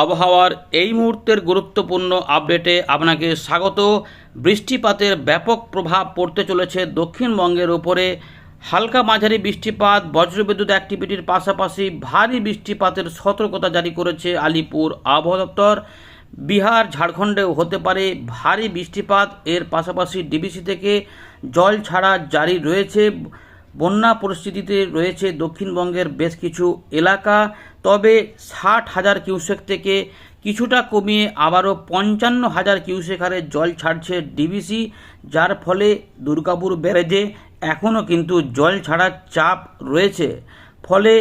আবহাওয়ার এই মুহূর্তের গুরুত্বপূর্ণ আপডেটে আপনাকে স্বাগত। বৃষ্টিপাতের ব্যাপক প্রভাব পড়তে চলেছে দক্ষিণবঙ্গের উপরে। হালকা মাঝারি বৃষ্টিপাত, বজ্রবিদ্যুৎ অ্যাক্টিভিটির পাশাপাশি ভারী বৃষ্টিপাতের সতর্কতা জারি করেছে আলিপুর আবহাওয়া দপ্তর। বিহার, ঝাড়খণ্ডেও হতে পারে ভারী বৃষ্টিপাত, এর পাশাপাশি ডিবিসি থেকে জল ছাড়া জারি রয়েছে। বন্যা পরিস্থিতিতে রয়েছে দক্ষিণবঙ্গের বেশ কিছু এলাকা। তবে ষাট হাজার কিউসেক থেকে কিছুটা কমিয়ে আবারও পঞ্চান্ন হাজার কিউসেক হারে জল ছাড়ছে ডিবিসি, যার ফলে দুর্গাপুর ব্যারেজে এখনও কিন্তু জল ছাড়ার চাপ রয়েছে। ফলে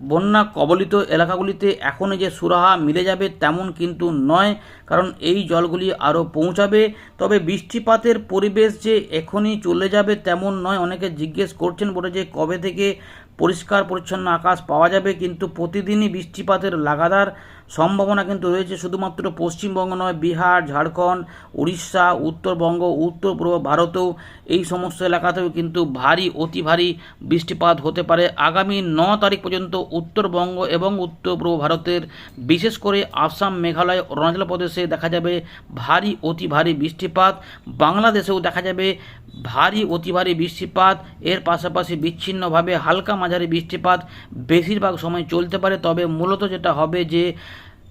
বন্যা কবলিত এলাকাগুলিতে এখনই যে সুরাহা মিলে যাবে তেমন কিন্তু নয়, কারণ এই জলগুলি আরও পৌঁছাবে। তবে বৃষ্টিপাতের পরিবেশ যে এখনই চলে যাবে তেমন নয়, অনেকে জিজ্ঞেস করছেন বলে যে কবে থেকে পরিষ্কার পরিচ্ছন্ন আকাশ পাওয়া যাবে, কিন্তু প্রতিদিনই বৃষ্টিপাতের লাগাতার সম্ভাবনা কিন্তু রয়েছে, শুধুমাত্র পশ্চিমবঙ্গ নয়, বিহার, ঝাড়খণ্ড, উড়িষ্যা, উত্তরবঙ্গ উত্তর পূর্ব ভারতেও এই সমস্ত এলাকাতেও কিন্তু ভারী, অতি ভারী বৃষ্টিপাত হতে পারে। আগামী ন তারিখ পর্যন্ত উত্তরবঙ্গ এবং উত্তর পূর্ব ভারতের বিশেষ করে আসাম, মেঘালয়, অরুণাচল প্রদেশে দেখা যাবে ভারী, অতি ভারী বৃষ্টিপাত। বাংলাদেশেও দেখা যাবে ভারী, অতি ভারী বৃষ্টিপাত। এর পাশাপাশি বিচ্ছিন্নভাবে হালকা মাঝারি বৃষ্টিপাত বেশিরভাগ সময় চলতে পারে। তবে মূলত যেটা হবে যে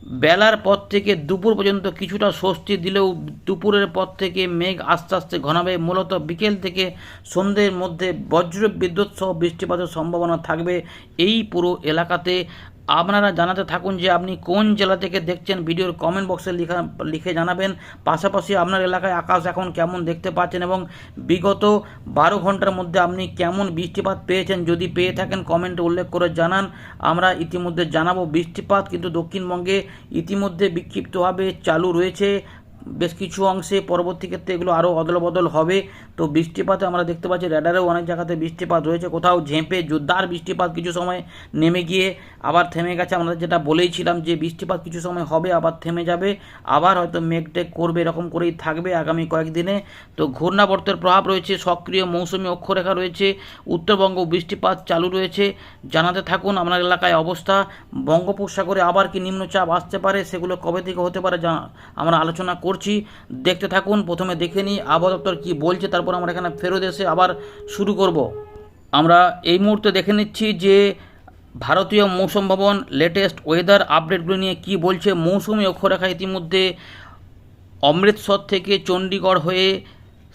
বেলার পর থেকে দুপুর পর্যন্ত কিছুটা স্বস্তি দিলেও দুপুরের পর থেকে মেঘ আস্তে আস্তে ঘনাবে। মূলত বিকেল থেকে সন্ধ্যের মধ্যে বজ্র বিদ্যুৎ সহ বৃষ্টিপাতের সম্ভাবনা থাকবে এই পুরো এলাকাতে। আপনারা জানাতে থাকুন যে আপনি কোন জেলা থেকে দেখছেন, ভিডিওর কমেন্ট বক্সে লিখা, লিখে জানাবেন। পাশাপাশি আপনার এলাকায় আকাশ এখন কেমন দেখতে পাচ্ছেন এবং বিগত বারো ঘণ্টার মধ্যে আপনি কেমন বৃষ্টিপাত পেয়েছেন যদি পেয়ে থাকেন কমেন্টে উল্লেখ করে জানান। আমরা ইতিমধ্যে জানাব বৃষ্টিপাত, কিন্তু দক্ষিণবঙ্গে ইতিমধ্যে বিক্ষিপ্তভাবে চালু রয়েছে। বেশ কিছু অংশে পরবর্তী ক্ষেত্রে এগুলো আরও অদলবদল হবে। তো বৃষ্টিপাতে আমরা দেখতে পাচ্ছি র্যাডারেও অনেক জায়গাতে বৃষ্টিপাত রয়েছে। কোথাও ঝেঁপে জোরদার বৃষ্টিপাত কিছু সময় নেমে গিয়ে আবার থেমে গেছে। আমরা যেটা বলেইছিলাম যে বৃষ্টিপাত কিছু সময় হবে, আবার থেমে যাবে, আবার হয়তো মেঘ টেক করবে, এরকম করেই থাকবে আগামী কয়েকদিনে। তো ঘূর্ণাবর্তের প্রভাব রয়েছে, সক্রিয় মৌসুমি অক্ষরেখা রয়েছে, উত্তরবঙ্গ বৃষ্টিপাত চালু রয়েছে। জানাতে থাকুন আপনার এলাকায় অবস্থা। বঙ্গোপসাগরে আবার কি নিম্নচাপ আসতে পারে, সেগুলো কবে থেকে হতে পারে আমরা আলোচনা করছি। দেখতে থাকুন, প্রথমে দেখে নিই আবহাওয়া দপ্তর কী বলছে, তারপর আমরা এখানে ফেরত এসে আবার শুরু করব। আমরা এই মুহূর্তে দেখে নিচ্ছি যে ভারতীয় মৌসুম ভবন লেটেস্ট ওয়েদার আপডেটগুলো নিয়ে কি বলছে। মৌসুমি অক্ষরেখা ইতিমধ্যে অমৃতসর থেকে চণ্ডীগড় হয়ে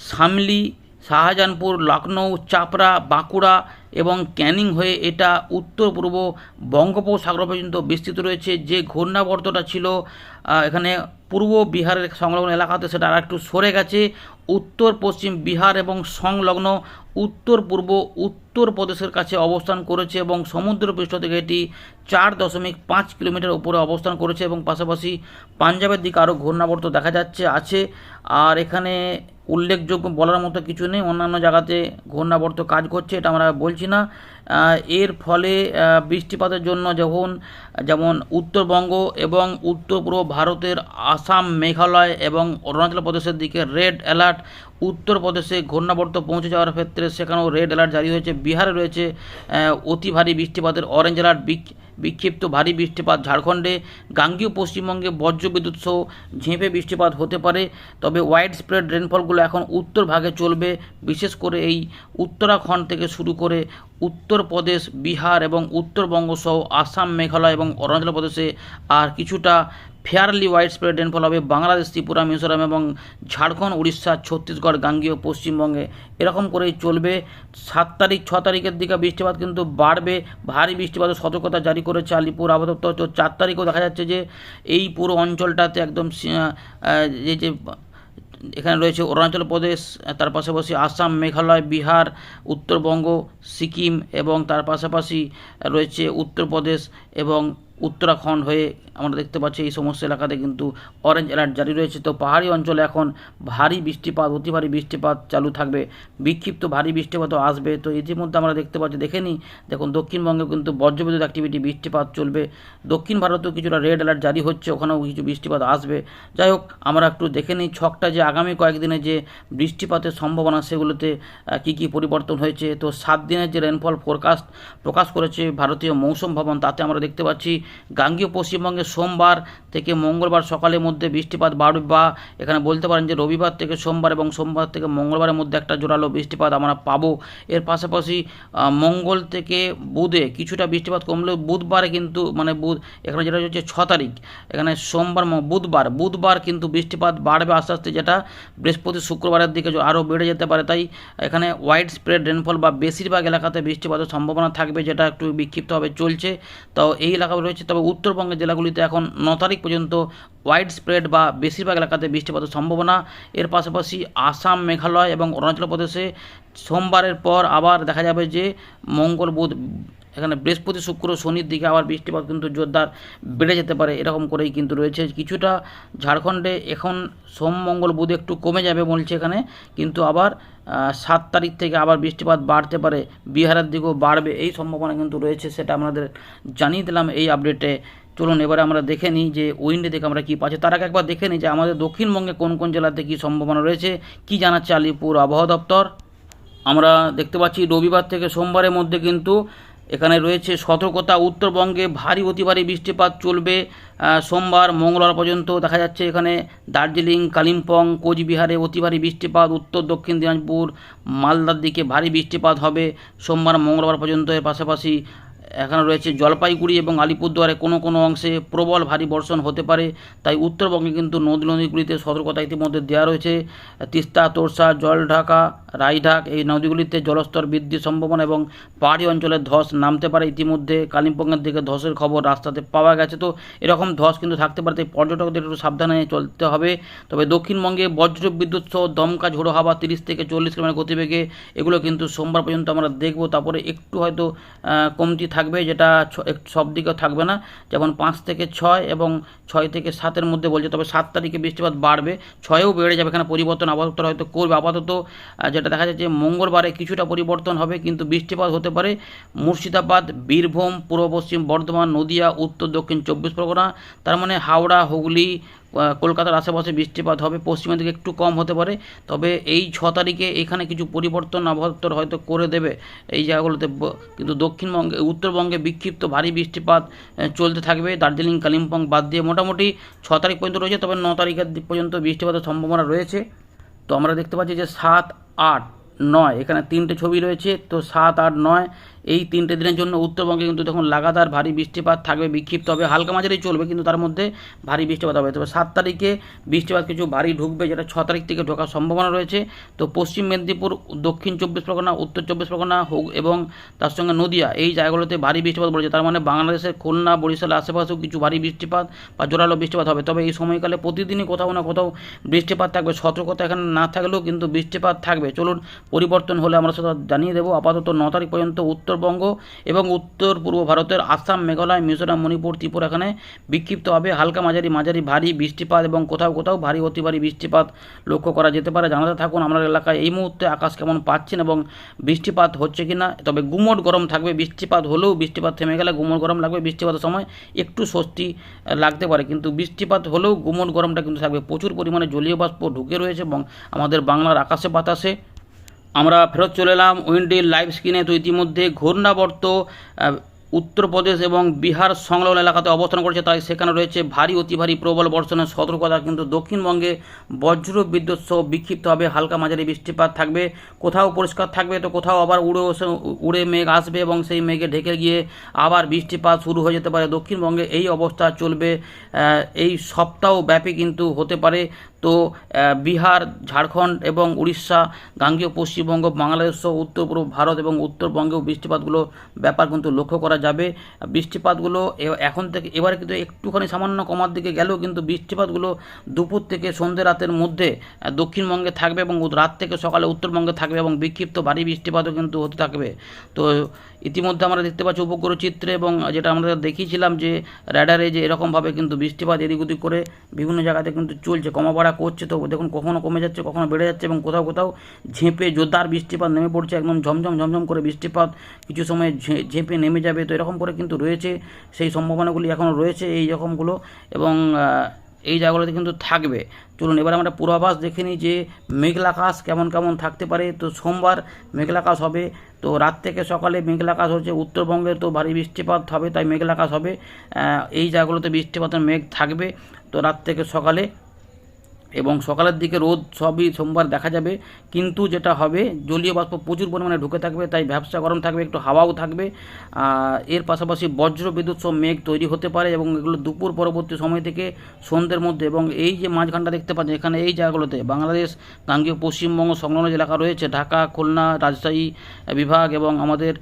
শামলি, শাহজাহানপুর লখনৌ চাপড়া, বাঁকুড়া এবং ক্যানিং হয়ে এটা উত্তর পূর্ব বঙ্গোপসাগর পর্যন্ত বিস্তৃত রয়েছে। যে ঘূর্ণাবর্তটা ছিল এখানে পূর্ব বিহারের সংলগ্ন এলাকাতে সেটা আর একটু সরে গেছে। উত্তর পশ্চিম বিহার এবং সংলগ্ন উত্তর পূর্ব উত্তর প্রদেশের কাছে অবস্থান করেছে এবং সমুদ্রপৃষ্ঠ থেকে এটি চার দশমিক পাঁচ কিলোমিটার উপরে অবস্থান করেছে এবং পাশাপাশি পাঞ্জাবের দিকে আরও ঘূর্ণাবর্ত দেখা যাচ্ছে, আছে। আর এখানে উল্লেখযোগ্য বলার মতো কিছু নেই। অন্যান্য জায়গাতে ঘূর্ণাবর্ত কাজ করছে এটা আমরা বলছি না। এর ফলে বৃষ্টিপাতের জন্য যখন, যেমন উত্তরবঙ্গ এবং উত্তর পূর্ব ভারতের আসাম, মেঘালয় এবং অরুণাচল প্রদেশের দিকে রেড অ্যালার্ট, উত্তরপ্রদেশে ঘূর্ণাবর্ত পৌঁছে যাওয়ার ক্ষেত্রে সেখানেও রেড অ্যালার্ট জারি হয়েছে। বিহারে রয়েছে অতি ভারী বৃষ্টিপাতের অরেঞ্জ অ্যালার্ট, বিক- বিক্ষিপ্ত ভারী বৃষ্টিপাত ঝাড়খণ্ডে, গাঙ্গীয় পশ্চিমবঙ্গে বজ্রবিদ্যুৎ সহ ঝেঁপে বৃষ্টিপাত হতে পারে। তবে ওয়াইড স্প্রেড রেনফলগুলো এখন উত্তর ভাগে চলবে, বিশেষ করে এই উত্তরাখণ্ড থেকে শুরু করে উত্তরপ্রদেশ বিহার এবং উত্তরবঙ্গ সহ আসাম, মেঘালয় এবং অরুণাচল প্রদেশে আর কিছুটা ফেয়ারলি ওয়াইড স্প্রেড রেনফল হবে বাংলাদেশ, ত্রিপুরা, মিজোরাম এবং ঝাড়খণ্ড, উড়িষ্যা, ছত্তিশগড়, গাঙ্গীয়, পশ্চিমবঙ্গে। এরকম করেই চলবে। সাত তারিখ, ছ তারিখের দিকে বৃষ্টিপাত কিন্তু বাড়বে। ভারী বৃষ্টিপাতের সতর্কতা জারি করেছে আলিপুর আবহাওয়া চার তারিখও দেখা যাচ্ছে যে এই পুরো অঞ্চলটাতে একদম এই যে এখানে রয়েছে অরুণাচল প্রদেশ, তার পাশাপাশি আসাম, মেঘালয়, বিহার, উত্তরবঙ্গ, সিকিম এবং তার পাশাপাশি রয়েছে উত্তরপ্রদেশ এবং উত্তরাখণ্ড হয়ে আমরা দেখতে পাচ্ছি এই সমস্ত এলাকাতে কিন্তু অরেঞ্জ অ্যালার্ট জারি রয়েছে। তো পাহাড়ি অঞ্চলে এখন ভারী বৃষ্টিপাত, অতি ভারী বৃষ্টিপাত চালু থাকবে। বিক্ষিপ্ত ভারী বৃষ্টিপাতও আসবে। তো ইতিমধ্যে আমরা দেখতে পাচ্ছি, দেখে নিই, দেখুন দক্ষিণবঙ্গে কিন্তু বজ্রবিদ্যুৎ অ্যাক্টিভিটি বৃষ্টিপাত চলবে। দক্ষিণ ভারতেও কিছুটা রেড অ্যালার্ট জারি হচ্ছে, ওখানেও কিছু বৃষ্টিপাত আসবে। যাই হোক, আমরা একটু দেখে নিই ছকটা যে আগামী কয়েকদিনে যে বৃষ্টিপাতের সম্ভাবনা, সেগুলোতে কী কী পরিবর্তন হয়েছে। তো সাত দিনের যে রেনফল ফোরকাস্ট প্রকাশ করেছে ভারতীয় মৌসুম ভবন, তাতে আমরা দেখতে পাচ্ছি। গাঙ্গীয় পশ্চিমবঙ্গে সোমবার থেকে মঙ্গলবার সকালের মধ্যে বৃষ্টিপাত বাড়বে বা এখানে বলতে পারেন যে রবিবার থেকে সোমবার এবং সোমবার থেকে মঙ্গলবারের মধ্যে একটা জোরালো বৃষ্টিপাত আমরা পাবো। এর পাশাপাশি মঙ্গল থেকে বুধে কিছুটা বৃষ্টিপাত কমলেও বুধবারে কিন্তু মানে বুধ, এখানে যেটা হচ্ছে ছ তারিখ, এখানে সোমবার বুধবার বুধবার কিন্তু বৃষ্টিপাত বাড়বে আস্তে আস্তে যেটা বৃহস্পতি শুক্রবারের দিকে আরও বেড়ে যেতে পারে। তাই এখানে ওয়াইড স্প্রেড রেনফল বা বেশিরভাগ এলাকাতে বৃষ্টিপাতের সম্ভাবনা থাকবে যেটা একটু বিক্ষিপ্তভাবে চলছে। তো এই এলাকাগুলো রয়েছে। তবে উত্তরবঙ্গের জেলাগুলিতে এখন ন তারিখ পর্যন্ত ওয়াইড স্প্রেড বা বেশিরভাগ এলাকাতে বৃষ্টিপাতের সম্ভাবনা। এর পাশাপাশি আসাম, মেঘালয় এবং অরুণাচল প্রদেশে সোমবারের পর আবার দেখা যাবে যে মঙ্গল বুধ এখানে বৃহস্পতি, শুক্র, শনির দিকে আবার বৃষ্টিপাত কিন্তু জোরদার বেড়ে যেতে পারে, এরকম করেই কিন্তু রয়েছে। কিছুটা ঝাড়খণ্ডে এখন সোম, মঙ্গল, বুধ একটু কমে যাবে বলছে এখানে, কিন্তু আবার সাত তারিখ থেকে আবার বৃষ্টিপাত বাড়তে পারে, বিহারের দিকেও বাড়বে এই সম্ভাবনা কিন্তু রয়েছে সেটা আমাদের জানিয়ে দিলাম এই আপডেটে চলুন এবারে আমরা দেখে নিই যে উইন্ডে থেকে আমরা কী পাচ্ছি। তার আগে একবার দেখে নিই যে আমাদের দক্ষিণবঙ্গে কোন কোন জেলাতে কী সম্ভাবনা রয়েছে, কী জানাচ্ছে আলিপুর আবহাওয়া দপ্তর? আমরা দেখতে পাচ্ছি রবিবার থেকে সোমবারের মধ্যে কিন্তু এখানে রয়েছে সতর্কতা, উত্তরবঙ্গে ভারী অতি ভারী বৃষ্টিপাত চলবে সোমবার, মঙ্গলবার পর্যন্ত দেখা যাচ্ছে এখানে দার্জিলিং, কালিম্পং, কোচবিহারে অতি ভারী বৃষ্টিপাত, উত্তর দক্ষিণ দিনাজপুর, মালদার দিকে ভারী বৃষ্টিপাত হবে, সোমবার, মঙ্গলবার পর্যন্ত এর পাশাপাশি এখানে রয়েছে জলপাইগুড়ি এবং আলিপুরদুয়ারে কোনো কোনো অংশে প্রবল ভারী বর্ষণ হতে পারে। তাই উত্তরবঙ্গে কিন্তু নদী নদীগুলিতে সতর্কতা ইতিমধ্যে দেওয়া রয়েছে। তিস্তা, তোরসা, জলঢাকা, রায়ঢাক এই নদীগুলিতে জলস্তর বৃদ্ধির সম্ভাবনা এবং পাহাড়ি অঞ্চলে ধস নামতে পারে। ইতিমধ্যে কালিম্পংয়ের দিকে ধসের খবর রাস্তাতে পাওয়া গেছে। তো এরকম ধস কিন্তু থাকতে পারে, তাই পর্যটকদের একটু সাবধানে চলতে হবে। তবে দক্ষিণবঙ্গে বজ্র বিদ্যুৎ সহ দমকা ঝোড়ো হাওয়া তিরিশ থেকে চল্লিশ কিলোমিটার গতিবেগে, এগুলো কিন্তু সোমবার পর্যন্ত আমরা দেখব। তারপরে একটু হয়তো কমতি থাকবে, যেটা সব দিকে থাকবে না। যেমন পাঁচ থেকে ছয় এবং ছয় থেকে সাতের মধ্যে বলছে, তবে সাত তারিখে বৃষ্টিপাত বাড়বে। ছয়েও বেড়ে যাবে, এখানে পরিবর্তন আপাতত হয়তো করবে। আপাতত যেটা দেখা যাচ্ছে মঙ্গলবারে কিছুটা পরিবর্তন হবে, কিন্তু বৃষ্টিপাত হতে পারে মুর্শিদাবাদ, বীরভূম, পূর্ব পশ্চিম বর্ধমান, নদিয়া, উত্তর দক্ষিণ চব্বিশ পরগনা, তার মানে হাওড়া, হুগলি কলকাতার আশেপাশে বৃষ্টিপাত হবে, পশ্চিমের দিকে একটু কম হতে পারে, তবে এই ছ তারিখে এখানে কিছু পরিবর্তন আবহাওয়া হয়তো করে দেবে এই জায়গাগুলোতে কিন্তু দক্ষিণবঙ্গে, উত্তরবঙ্গে বিক্ষিপ্ত ভারী বৃষ্টিপাত চলতে থাকবে, দার্জিলিং, কালিম্পং বাদ দিয়ে মোটামুটি ছ তারিখ পর্যন্ত রয়েছে, তবে ন তারিখের পর্যন্ত বৃষ্টিপাতের সম্ভাবনা রয়েছে। তো আমরা দেখতে পাচ্ছি যে সাত আট নয়, এখানে তিনটে ছবি রয়েছে, তো সাত আট নয় এই তিনটে দিনের জন্য উত্তরবঙ্গে কিন্তু তখন লাগাতার ভারী বৃষ্টিপাত থাকবে, বিক্ষিপ্ত হবে, হালকা মাঝারি চলবে, কিন্তু তার মধ্যে ভারী বৃষ্টিপাত হবে। তবে সাত তারিখে বৃষ্টিপাত কিছু ভারী ঢুকবে, যেটা ছ তারিখ থেকে ঢোকার সম্ভাবনা রয়েছে। তো পশ্চিম মেদিনীপুর, দক্ষিণ চব্বিশ পরগনা, উত্তর চব্বিশ পরগনা হোক এবং তার সঙ্গে নদিয়া, এই জায়গাগুলোতে ভারী বৃষ্টিপাত বলেছে। তার মানে বাংলাদেশের খুলনা বরিশালের আশেপাশেও কিছু ভারী বৃষ্টিপাত বা জোরালো বৃষ্টিপাত হবে। তবে এই সময়কালে প্রতিদিনই কোথাও না কোথাও বৃষ্টিপাত থাকবে। সতর্কতা এখানে না থাকলেও কিন্তু বৃষ্টিপাত থাকবে। চলুন পরিবর্তন হলে আমরা সেটা জানিয়ে দেবো। আপাতত ন তারিখ পর্যন্ত উত্তরবঙ্গ এবং উত্তর পূর্ব ভারতের আসাম, মেঘালয়, মিজোরাম, মণিপুর, ত্রিপুরা। এখানে বিক্ষিপ্ত হবে হালকা মাঝারি মাঝারি, ভারী বৃষ্টিপাত এবং কোথাও কোথাও ভারী, অতি ভারী বৃষ্টিপাত লক্ষ্য করা যেতে পারে। জানাতে থাকুন আমরা এলাকায় এই মুহূর্তে আকাশ কেমন পাচ্ছেন এবং বৃষ্টিপাত হচ্ছে কি না তবে গুমট গরম থাকবে, বৃষ্টিপাত হলেও বৃষ্টিপাত থেমে গেলে গুমট গরম লাগবে। বৃষ্টিপাতের সময় একটু স্বস্তি লাগতে পারে। কিন্তু বৃষ্টিপাত হলেও গুমট গরমটা কিন্তু থাকবে। প্রচুর পরিমাণে জলীয় বাষ্প ঢুকে রয়েছে এবং আমাদের বাংলার আকাশে বাতাসে আমরা ফেরত চলে এলাম উইন্ডির লাইভ স্ক্রিনে। তো ইতিমধ্যে ঘূর্ণাবর্ত উত্তরপ্রদেশ এবং বিহার সংলগ্ন এলাকাতে অবস্থান করছে। তাই সেখানে রয়েছে ভারী, অতি ভারী প্রবল বর্ষণের সতর্কতা। কিন্তু দক্ষিণবঙ্গে বজ্র বিদ্যুৎ সহ বিক্ষিপ্ত হবে। হালকা মাঝারি বৃষ্টিপাত থাকবে। কোথাও পরিষ্কার থাকবে তো কোথাও আবার উড়ে উড়ে মেঘ আসবে এবং সেই মেঘে ঢেকে গিয়ে আবার বৃষ্টিপাত শুরু হয়ে যেতে পারে। দক্ষিণবঙ্গে এই অবস্থা চলবে এই সপ্তাহ ব্যাপী কিন্তু হতে পারে। তো বিহার, ঝাড়খণ্ড এবং উড়িষ্যা, গাঙ্গীয় পশ্চিমবঙ্গ, বাংলাদেশ উত্তর পূর্ব ভারত এবং উত্তরবঙ্গেও বৃষ্টিপাতগুলো ব্যাপার কিন্তু লক্ষ্য করা যাবে। বৃষ্টিপাতগুলো এখন থেকে, এবারে কিন্তু একটুখানি সামান্য কমার দিকে গেলেও কিন্তু বৃষ্টিপাতগুলো দুপুর থেকে সন্ধ্যে রাতের মধ্যে দক্ষিণবঙ্গে থাকবে এবং রাত থেকে সকালে উত্তরবঙ্গে থাকবে এবং বিক্ষিপ্ত ভারী বৃষ্টিপাতও কিন্তু হতে থাকবে। তো, ইতিমধ্যে আমরা দেখতে পাচ্ছি উপগ্রহ চিত্রে এবং যেটা আমরা দেখিয়েছিলাম যে র্যাডারে যে এরকমভাবে কিন্তু বৃষ্টিপাত এদিক ওদিক করে বিভিন্ন জায়গাতে কিন্তু চলছে কমা বাড়া করছে তো, দেখুন কখনো কমে যাচ্ছে, কখনো বেড়ে যাচ্ছে এবং কোথাও কোথাও ঝেঁপে, জোরদার বৃষ্টিপাত নেমে পড়ছে, একদম ঝমঝম ঝমঝম করে বৃষ্টিপাত, কিছু সময় ঝেঁপে নেমে যাবে, তো এরকম করে কিন্তু রয়েছে, সেই সম্ভাবনাগুলি এখনও রয়েছে এই রকমগুলো এবং এই জায়গাগুলোতে কিন্তু থাকবে। চলুন এবার আমরা পূর্বাভাস দেখে নিই যে মেঘলা আকাশ কেমন কেমন থাকতে পারে। তো সোমবার মেঘলা আকাশ হবে, তো রাত থেকে সকালে মেঘলা আকাশ হচ্ছে, উত্তরবঙ্গে তো ভারী বৃষ্টিপাত হবে, তাই মেঘলা আকাশ হবে। এই জায়গাগুলোতে বৃষ্টিপাতের মেঘ থাকবে, তো রাত থেকে সকালে এবং সকালের দিকে রোদ সবই সোমবার দেখা যাবে, কিন্তু যেটা হবে, জলীয় বাষ্প প্রচুর পরিমাণে ঢুকে থাকবে, তাই ব্যবসা গরম থাকবে, একটু হাওয়াও থাকবে এর পাশাপাশি বজ্র বিদ্যুৎ সব মেঘ তৈরি হতে পারে এবং এগুলো দুপুর পরবর্তী সময় থেকে সন্ধ্যের মধ্যে এবং এই যে মাঝখানটা দেখতে পাচ্ছেন, এখানে এই জায়গাগুলোতে বাংলাদেশ, গাঙ্গীয়, পশ্চিমবঙ্গ সংলগ্ন যে এলাকা রয়েছে, ঢাকা, খুলনা, রাজশাহী বিভাগ এবং আমাদের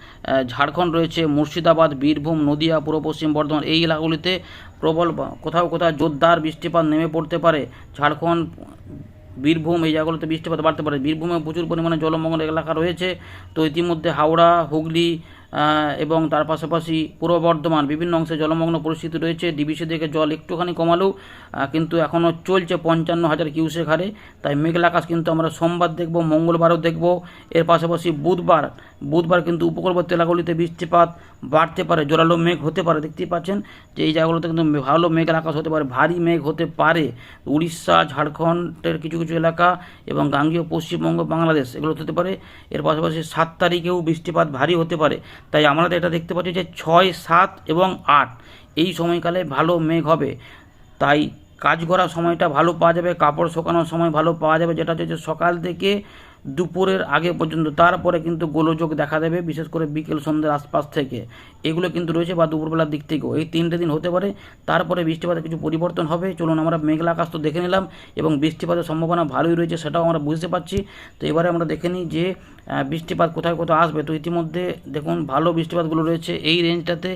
ঝাড়খণ্ড রয়েছে, মুর্শিদাবাদ, বীরভূম, নদিয়া, পূর্ব পশ্চিম বর্ধমান, এই এলাকাগুলিতে প্রবল কোথাও কোথাও জোরদার বৃষ্টিপাত নেমে পড়তে পারে। ঝাড়খণ্ড, বীরভূম এই জায়গাগুলোতে বৃষ্টিপাত বাড়তে পারে। বীরভূমে প্রচুর পরিমাণে জলমগ্ন এলাকা রয়েছে। তো ইতিমধ্যে হাওড়া, হুগলি এবং তার পাশাপাশি পূর্ব বর্ধমান, বিভিন্ন অংশে জলমগ্ন পরিস্থিতি রয়েছে। ডিবিসি থেকে জল একটুখানি কমালেও কিন্তু এখনও চলছে পঞ্চান্ন হাজার কিউসেক হারে। তাই মেঘলা আকাশ কিন্তু আমরা সোমবার দেখব, মঙ্গলবারও দেখব। এর পাশাপাশি বুধবার বুধবার কিন্তু উপকূলবর্তী এলাকাগুলিতে বৃষ্টিপাত বাড়তে পারে, জোরালো মেঘ হতে পারে। দেখতেই পাচ্ছেন যে এই জায়গাগুলোতে কিন্তু ভালো মেঘের আকাশ হতে পারে, ভারী মেঘ হতে পারে। উড়িষ্যা, ঝাড়খণ্ডের কিছু কিছু এলাকা এবং গাঙ্গীয় পশ্চিমবঙ্গ, বাংলাদেশ এগুলো হতে পারে। এর পাশাপাশি সাত তারিখেও বৃষ্টিপাত ভারী হতে পারে। তাই আমরা এটা দেখতে পাচ্ছি যে ছয়, সাত এবং আট, এই সময়কালে ভালো মেঘ হবে। তাই কাজ করার সময়টা ভালো পাওয়া যাবে, কাপড় শোকানোর সময় ভালো পাওয়া যাবে, যেটা হচ্ছে সকাল থেকে দুপুরের আগে পর্যন্ত, তারপরে কিন্তু গোলযোগ দেখা দেবে, বিশেষ করে বিকেল সন্ধ্যের আশপাশ থেকে। এগুলো কিন্তু রয়েছে বা দুপুরবেলার দিক থেকেও। এই তিনটে দিন হতে পারে, তারপরে বৃষ্টিপাতের কিছু পরিবর্তন হবে। চলুন আমরা মেঘলা আকাশ তো দেখে নিলাম, এবং বৃষ্টিপাতের সম্ভাবনা ভালোই রয়েছে সেটাও আমরা বুঝতে পারছি। তো এবারে আমরা দেখে নিই যে বৃষ্টিপাত কোথায় কোথাও আসবে। তো ইতিমধ্যে দেখুন, ভালো বৃষ্টিপাতগুলো রয়েছে এই রেঞ্জটাতে।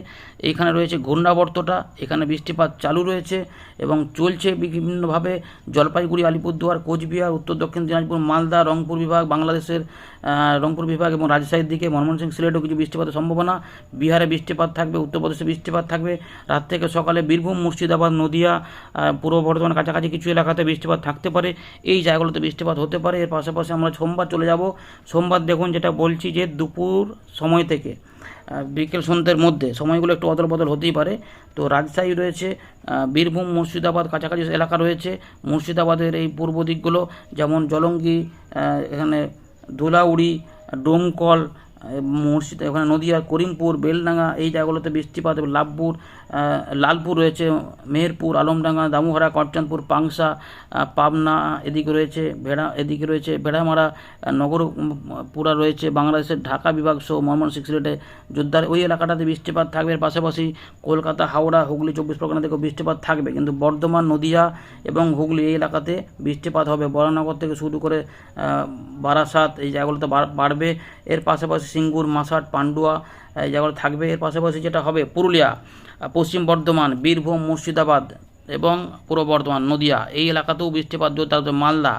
এইখানে রয়েছে ঘূর্ণাবর্তটা, এখানে বৃষ্টিপাত চালু রয়েছে, এবং চলছে বিভিন্নভাবে জলপাইগুড়ি, আলিপুরদুয়ার, কোচবিহার, উত্তর দক্ষিণ দিনাজপুর, মালদা, রংপুর বিভাগ বাংলাদেশের রংপুর বিভাগ এবং রাজশাহীর দিকে ময়মনসিংহ সিলেটেও কিছু বৃষ্টিপাতের সম্ভাবনা। বিহারে বৃষ্টিপাত থাকবে, উত্তরপ্রদেশে বৃষ্টিপাত থাকবে। রাত থেকে সকালে বীরভূম, মুর্শিদাবাদ, নদিয়া পূর্ব বর্ধমান কাছাকাছি কিছু এলাকাতে বৃষ্টিপাত থাকতে পারে। এই জায়গাগুলোতে বৃষ্টিপাত হতে পারে। এর পাশাপাশি আমরা সোমবার চলে যাব। সোমবার দেখুন যেটা বলছি যে দুপুর সময় থেকে বিকেল সন্ধ্যের মধ্যে, সময়গুলো একটু অদল বদল হতেই পারে। তো রাজশাহী রয়েছে বীরভূম, মুর্শিদাবাদ কাছাকাছি এলাকা রয়েছে। মুর্শিদাবাদের এই পূর্ব দিকগুলো যেমন জলঙ্গি এখানে ধুলাউড়ি, ডোমকল মুর্শিদা ওখানে নদীয়া, করিমপুর, বেলডাঙ্গা, এই জায়গাগুলোতে বৃষ্টিপাত, লাভপুর লালপুর রয়েছে, মেহেরপুর, আলমডাঙ্গা, দামুহরা কটচাঁদপুর পাংসা পাবনা এদিকে রয়েছে, ভেড়া এদিকে রয়েছে, ভেড়ামারা নগরপুরা রয়েছে, বাংলাদেশের ঢাকা বিভাগ সহ ময়মনসিংহ সিলেটে যোদ্ধার ওই এলাকাটাতে বৃষ্টিপাত থাকবে, এর পাশাপাশি কলকাতা, হাওড়া, হুগলি, চব্বিশ পরগনা থেকেও বৃষ্টিপাত থাকবে। কিন্তু বর্ধমান, নদিয়া এবং হুগলি এই এলাকাতে বৃষ্টিপাত হবে। বরানগর থেকে শুরু করে বারাসাত এই জায়গাগুলোতে বাড়বে। এর পাশাপাশি সিঙ্গুর মাসাট পান্ডুয়া এই জায়গাগুলো থাকবে। এর পাশাপাশি যেটা হবে, পুরুলিয়া। পশ্চিম বর্ধমান বীরভূম মুর্শিদাবাদ এবং পূর্ব বর্ধমান, নদিয়া, এই এলাকাতেও বৃষ্টিপাত জোর থাকবে মালদা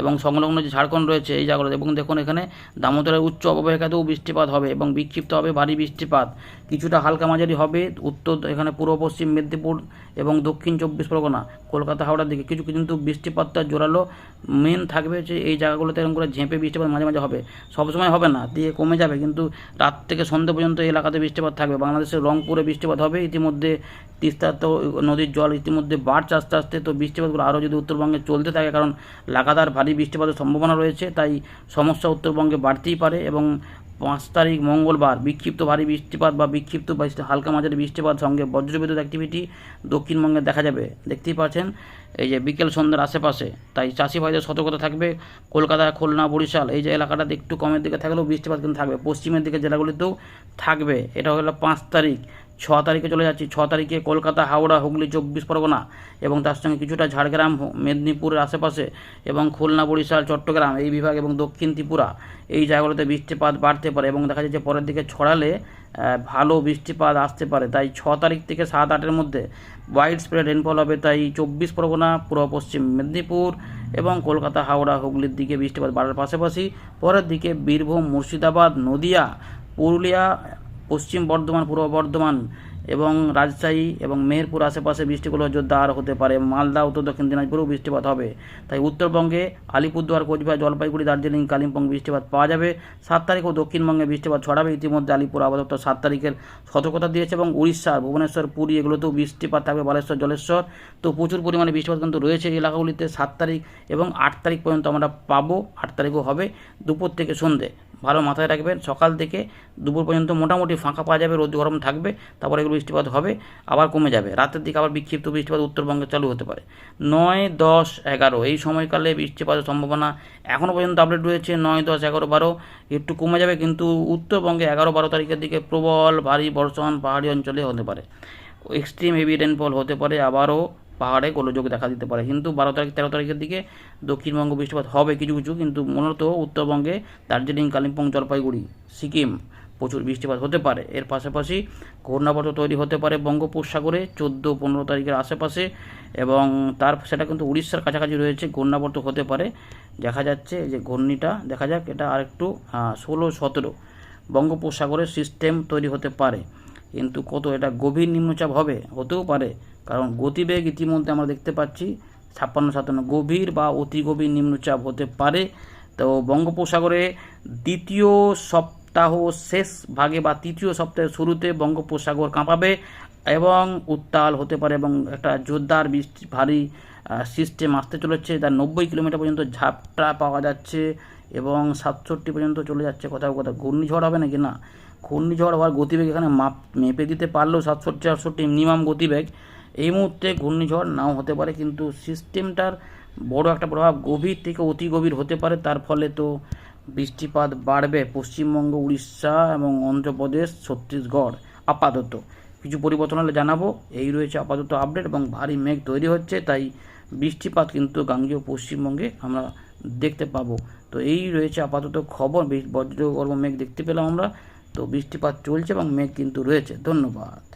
এবং সংলগ্ন যে ঝাড়খণ্ড রয়েছে এই জায়গাগুলো এবং দেখুন এখানে দামোদরের উচ্চ অববাহিকাতেও বৃষ্টিপাত হবে এবং বিক্ষিপ্ত হবে ভারী বৃষ্টিপাত। কিছুটা হালকা মাঝারি হবে উত্তর, এখানে পূর্ব, পশ্চিম মেদিনীপুর এবং দক্ষিণ চব্বিশ পরগনা, কলকাতা, হাওড়ার দিকে। কিছু কিন্তু বৃষ্টিপাতটা জোরালো মেন থাকবে যে এই জায়গাগুলোতে এরকম করে ঝেঁপে বৃষ্টিপাত মাঝে মাঝে হবে। সবসময় হবে না, দিয়ে কমে যাবে, কিন্তু রাত থেকে সন্ধ্যে পর্যন্ত এই এলাকাতে বৃষ্টিপাত থাকবে। বাংলাদেশের রংপুরে বৃষ্টিপাত হবে, ইতিমধ্যে তিস্তার তো নদীর জল ইতিমধ্যে বাড়ছে আস্তে আস্তে, তো বৃষ্টিপাতগুলো আরও যদি উত্তরবঙ্গে চলতে থাকে, কারণ লাগাতার ভারী বৃষ্টিপাতের সম্ভাবনা রয়েছে, তাই সমস্যা উত্তরবঙ্গে বাড়তেই পারে এবং পাঁচ তারিখ মঙ্গলবার বিক্ষিপ্ত ভারী বৃষ্টিপাত বা বিক্ষিপ্ত হালকা মাঝারি বৃষ্টিপাত সঙ্গে বজ্রবিদ্যুৎ অ্যাক্টিভিটি দক্ষিণবঙ্গে দেখা যাবে। দেখতেই পাচ্ছেন, এই যে বিকেল সন্ধ্যার আশেপাশে, তাই চাষি ভাইদের সতর্কতা থাকবে। কলকাতা, খুলনা, বরিশাল, এই যে এলাকাটাতে একটু কমের দিকে থাকলেও বৃষ্টিপাত কিন্তু থাকবে, পশ্চিমের দিকে জেলাগুলিতেও থাকবে। এটা হলো পাঁচ তারিখ। ছ তারিখে চলে যাচ্ছি। ছ তারিখে কলকাতা, হাওড়া, হুগলি, চব্বিশ পরগনা এবং তার সঙ্গে কিছুটা ঝাড়গ্রাম মেদিনীপুরের আশেপাশে এবং খুলনা, বরিশাল, চট্টগ্রাম এই বিভাগ এবং দক্ষিণ ত্রিপুরা এই জায়গাগুলোতে বৃষ্টিপাত বাড়তে পারে এবং দেখা যাচ্ছে পরের দিকে ছড়ালে ভালো বৃষ্টিপাত আসতে পারে। তাই ছ তারিখ থেকে সাত আটের মধ্যে ওয়াইড স্প্রেড রেনফল হবে। তাই চব্বিশ পরগনা, পূর্ব পশ্চিম মেদিনীপুর এবং কলকাতা, হাওড়া, হুগলির দিকে বৃষ্টিপাত বাড়ার পাশাপাশি পরের দিকে বীরভূম, মুর্শিদাবাদ, নদিয়া, পুরুলিয়া পশ্চিম বর্ধমান, পূর্ব বর্ধমান এবং রাজশাহী এবং মেহেরপুর আশেপাশে বৃষ্টিগুলো জোরদার হতে পারে। মালদা, উত্তর দক্ষিণ দিনাজপুরেও বৃষ্টিপাত হবে। তাই উত্তরবঙ্গে আলিপুরদুয়ার, কোচবিহার, জলপাইগুড়ি, দার্জিলিং, কালিম্পং বৃষ্টিপাত পাওয়া যাবে। সাত তারিখ ও দক্ষিণবঙ্গে বৃষ্টিপাত ছড়াবে। ইতিমধ্যে আলিপুর আবহাওয়া সাত তারিখের সতর্কতা দিয়েছে এবং উড়িষ্যা, ভুবনেশ্বর, পুরী এগুলোতেও বৃষ্টিপাত থাকবে। বালেশ্বর, জলেশ্বর। তো প্রচুর পরিমাণে বৃষ্টিপাত কিন্তু রয়েছে এই এলাকাগুলিতে। সাত তারিখ এবং আট তারিখ পর্যন্ত আমরা পাবো। আট তারিখও হবে দুপুর থেকে সন্ধে। ভালো মাথায় রাখবেন। সকাল থেকে দুপুর পর্যন্ত মোটামুটি ফাঁকা পাওয়া যাবে, রোদ গরম থাকবে, তারপরে এগুলো বৃষ্টিপাত হবে, আবার কমে যাবে। রাতের দিকে আবার বিক্ষিপ্ত বৃষ্টিপাত উত্তরবঙ্গে চালু হতে পারে। নয়, দশ, এগারো, এই সময়কালে বৃষ্টিপাতের সম্ভাবনা এখনও পর্যন্ত আপডেট রয়েছে। নয়, দশ, এগারো, বারো, একটু কমে যাবে, কিন্তু উত্তরবঙ্গে এগারো, বারো তারিখের দিকে প্রবল ভারী বর্ষণ পাহাড়ি অঞ্চলে হতে পারে। এক্সট্রিম হেভি রেনফল হতে পারে, আবারও পাহাড়ে গোলযোগ দেখা দিতে পারে। কিন্তু বারো তারিখ, তেরো তারিখের দিকে দক্ষিণবঙ্গ বৃষ্টিপাত হবে কিছু কিছু, কিন্তু মূলত উত্তরবঙ্গে দার্জিলিং, কালিম্পং, জলপাইগুড়ি, সিকিম প্রচুর বৃষ্টিপাত হতে পারে। এর পাশাপাশি ঘূর্ণাবর্ত তৈরি হতে পারে বঙ্গোপসাগরে চোদ্দ, পনেরো তারিখের আশেপাশে এবং তার সেটা কিন্তু উড়িষ্যার কাছাকাছি রয়েছে, ঘূর্ণাবর্ত হতে পারে। দেখা যাচ্ছে যে ঘূর্ণিটা, দেখা যাক এটা আরেকটু ষোলো, সতেরো বঙ্গোপসাগরের সিস্টেম তৈরি হতে পারে। কিন্তু কত এটা গভীর নিম্নচাপ হবে? হতেও পারে। কারণ গতিবেগ ইতিমধ্যে আমরা দেখতে পাচ্ছি ছাপ্পান্ন, সাতান্ন গভীর বা অতি গভীর নিম্নচাপ হতে পারে। তো বঙ্গোপসাগরে দ্বিতীয় সপ্তাহ শেষ ভাগে বা তৃতীয় সপ্তাহের শুরুতে বঙ্গোপসাগর কাঁপাবে এবং উত্তাল হতে পারে এবং একটা জোরদার বৃষ্টি, ভারী সিস্টেম আসতে চলেছে। তার নব্বই কিলোমিটার পর্যন্ত ঝাপটা পাওয়া যাচ্ছে এবং সাতষট্টি পর্যন্ত চলে যাচ্ছে। কোথাও কোথাও ঘূর্ণিঝড় হবে নাকি না? ঘূর্ণিঝড় হওয়ার গতিবেগ এখানে মাপ, মেপে দিতে পারলেও সাতষট্টি, আটষট্টি মিনিমাম গতিবেগ। এই মুহূর্তে ঘূর্ণিঝড় নাও হতে পারে, কিন্তু সিস্টেমটার বড় একটা প্রভাব গভীর থেকে অতি গভীর হতে পারে। তার ফলে তো বৃষ্টিপাত বাড়বে। পশ্চিমবঙ্গ, উড়িষ্যা এবং অন্ধ্রপ্রদেশ, ছত্তিশগড় আপাতত। কিছু পরিবর্তন হলে জানাব। এই রয়েছে আপাতত আপডেট এবং ভারী মেঘ তৈরি হচ্ছে, তাই বৃষ্টিপাত কিন্তু গাঙ্গীয় পশ্চিমবঙ্গে আমরা দেখতে পাবো। তো এই রয়েছে আপাতত খবর। বজ্রগর্ভ মেঘ দেখতে পেলাম আমরা। তো বৃষ্টিপাত চলছে এবং মেঘ কিন্তু রয়েছে। ধন্যবাদ।